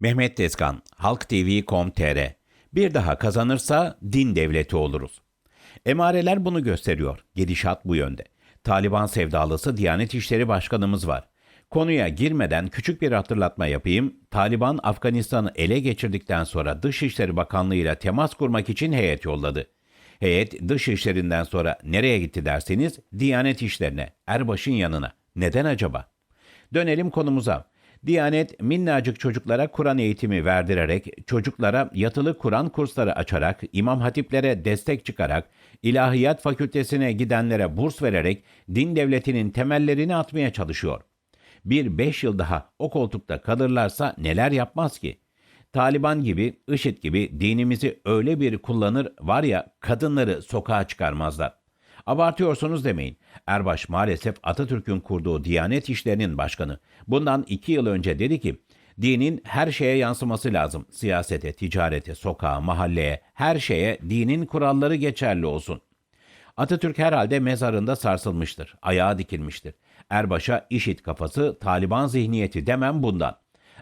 Mehmet Tezkan, Halk TV.com.tr Bir daha kazanırsa din devleti oluruz. Emareler bunu gösteriyor. Gidişat bu yönde. Taliban sevdalısı Diyanet İşleri Başkanımız var. Konuya girmeden küçük bir hatırlatma yapayım. Taliban Afganistan'ı ele geçirdikten sonra Dışişleri Bakanlığı ile temas kurmak için heyet yolladı. Heyet dış işlerinden sonra nereye gitti derseniz Diyanet İşlerine, Erbaş'ın yanına. Neden acaba? Dönelim konumuza. Diyanet minnacık çocuklara Kur'an eğitimi verdirerek, çocuklara yatılı Kur'an kursları açarak, imam hatiplere destek çıkarak, ilahiyat fakültesine gidenlere burs vererek din devletinin temellerini atmaya çalışıyor. Bir beş yıl daha o koltukta kalırlarsa neler yapmaz ki? Taliban gibi, IŞİD gibi dinimizi öyle bir kullanır var ya kadınları sokağa çıkarmazlar. Abartıyorsunuz demeyin. Erbaş maalesef Atatürk'ün kurduğu Diyanet İşleri'nin başkanı. Bundan iki yıl önce dedi ki, dinin her şeye yansıması lazım. Siyasete, ticarete, sokağa, mahalleye, her şeye dinin kuralları geçerli olsun. Atatürk herhalde mezarında sarsılmıştır, ayağa dikilmiştir. Erbaş'a işit kafası, Taliban zihniyeti demem bundan.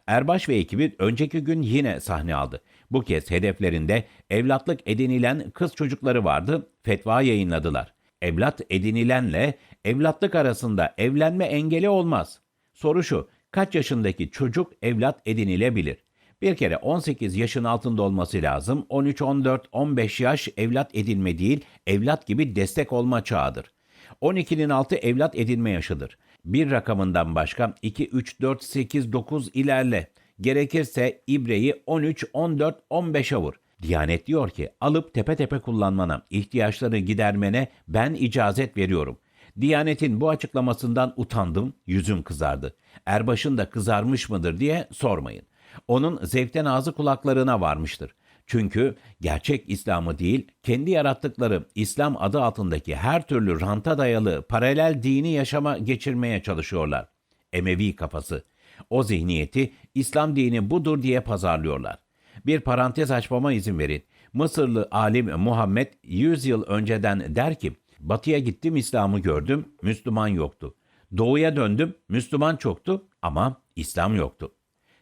Erbaş ve ekibi önceki gün yine sahne aldı. Bu kez hedeflerinde evlatlık edinilen kız çocukları vardı, fetva yayınladılar. Evlat edinilenle evlatlık arasında evlenme engeli olmaz. Soru şu, kaç yaşındaki çocuk evlat edinilebilir? Bir kere 18 yaşın altında olması lazım. 13, 14, 15 yaş evlat edinme değil, evlat gibi destek olma çağıdır. 12'nin altı evlat edinme yaşıdır. Bir rakamından başka 2, 3, 4, 8, 9 ilerle. Gerekirse ibreyi 13, 14, 15'e vur. Diyanet diyor ki alıp tepe tepe kullanmana, ihtiyaçları gidermene ben icazet veriyorum. Diyanet'in bu açıklamasından utandım, yüzüm kızardı. Erbaş'ın da kızarmış mıdır diye sormayın. Onun zevkten ağzı kulaklarına varmıştır. Çünkü gerçek İslam'ı değil, kendi yarattıkları İslam adı altındaki her türlü ranta dayalı paralel dini yaşama geçirmeye çalışıyorlar. Emevi kafası. O zihniyeti İslam dini budur diye pazarlıyorlar. Bir parantez açmama izin verin. Mısırlı alim Muhammed 100 yıl önceden der ki, Batıya gittim İslam'ı gördüm, Müslüman yoktu. Doğuya döndüm, Müslüman çoktu ama İslam yoktu.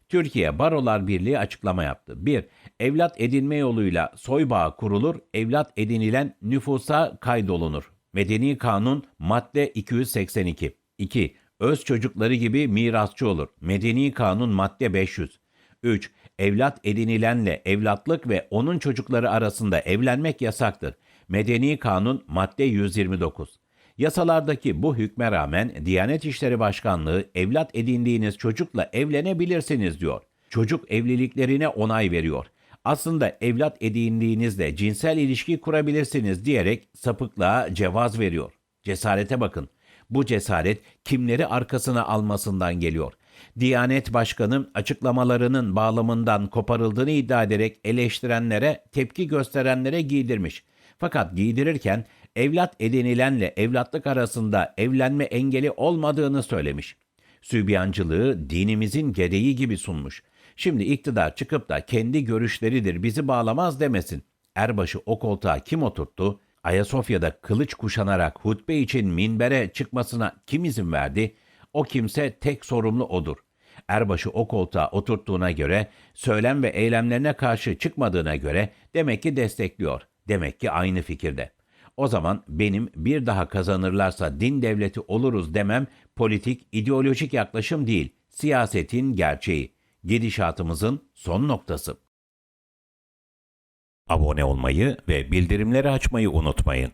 Türkiye Barolar Birliği açıklama yaptı. 1. Evlat edinme yoluyla soy bağı kurulur, evlat edinilen nüfusa kaydolunur. Medeni Kanun madde 282. 2. Öz çocukları gibi mirasçı olur. Medeni Kanun madde 500. 3. Evlat edinilenle evlatlık ve onun çocukları arasında evlenmek yasaktır. Medeni Kanun madde 129. Yasalardaki bu hükme rağmen Diyanet İşleri Başkanlığı evlat edindiğiniz çocukla evlenebilirsiniz diyor. Çocuk evliliklerine onay veriyor. Aslında evlat edindiğinizde cinsel ilişki kurabilirsiniz diyerek sapıklığa cevaz veriyor. Cesarete bakın. Bu cesaret kimleri arkasına almasından geliyor. Diyanet Başkanı açıklamalarının bağlamından koparıldığını iddia ederek eleştirenlere, tepki gösterenlere giydirmiş. Fakat giydirirken evlat edinilenle evlatlık arasında evlenme engeli olmadığını söylemiş. Sübyancılığı dinimizin gereği gibi sunmuş. Şimdi iktidar çıkıp da kendi görüşleridir bizi bağlamaz demesin. Erbaş'ı o koltuğa kim oturttu? Ayasofya'da kılıç kuşanarak hutbe için minbere çıkmasına kim izin verdi? O kimse tek sorumlu odur. Erbaş'ı o koltuğa oturttuğuna göre, söylem ve eylemlerine karşı çıkmadığına göre demek ki destekliyor. Demek ki aynı fikirde. O zaman benim bir daha kazanırlarsa din devleti oluruz demem politik, ideolojik yaklaşım değil, siyasetin gerçeği, gidişatımızın son noktası. Abone olmayı ve bildirimleri açmayı unutmayın.